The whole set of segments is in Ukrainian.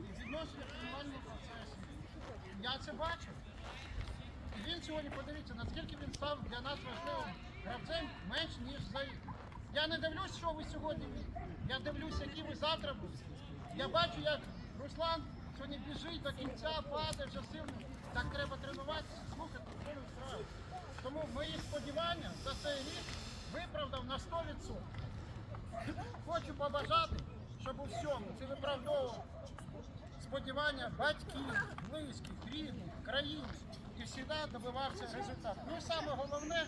відношення в тренувальному. Я це бачу. І він сьогодні, подивіться, наскільки він став для нас важливим гравцем менш, ніж за рік. Я не дивлюсь, що ви сьогодні. Я дивлюсь, які ви завтра будете. Я бачу, як Руслан сьогодні біжить до кінця, падає вже сильно. Так треба тренуватися, слухати, грає. Тому мої сподівання за цей рік виправдав на 100%. Хочу побажати, щоб у всьому ти виправдовував сподівання батьків, близьких, рідних, країн і завжди добивався результату. Ну і саме головне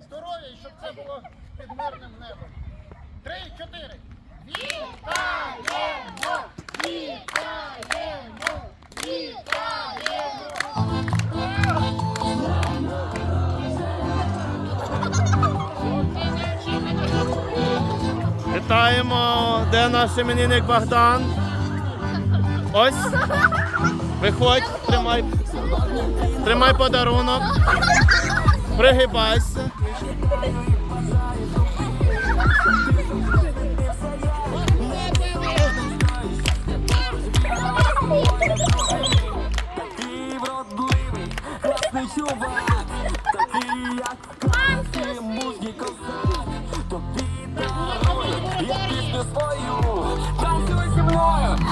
здоров'я, і щоб це було під мирним небом. Три, чотири. Вітаємо! Вітаємо! Вітаємо! Вітаємо, де наш іменинник Богдан. Ось. Виходь, тримай. Тримай подарунок. Пригибайся. Чувак, такий як